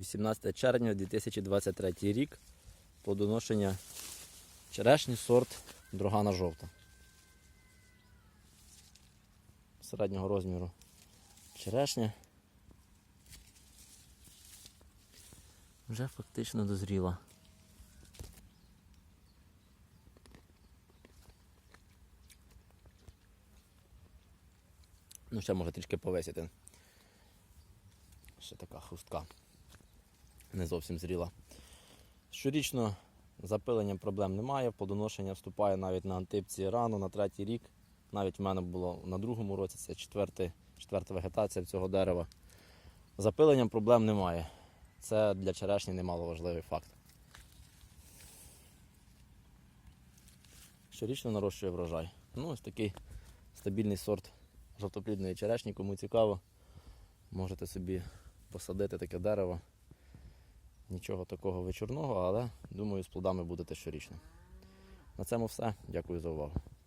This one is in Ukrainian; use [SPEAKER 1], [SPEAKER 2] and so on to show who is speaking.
[SPEAKER 1] 18 червня 2023 рік. Плодоношення черешні сорт Дрогана жовта. Середнього розміру черешня. Вже фактично дозріла. Ну, ще може трішки повисіти. Ще така хустка. Не зовсім зріла. Щорічно запилення проблем немає, плодоношення вступає навіть на антипці рано, на третій рік. Навіть в мене було на другому році, це четверта вегетація цього дерева. Запиленням проблем немає. Це для черешні немало важливий факт. Щорічно нарощує врожай. Ну, ось такий стабільний сорт жовтоплідної черешні, кому цікаво, можете собі посадити таке дерево. Нічого такого вечорного, але думаю, з плодами будете щорічно. На цьому все. Дякую за увагу.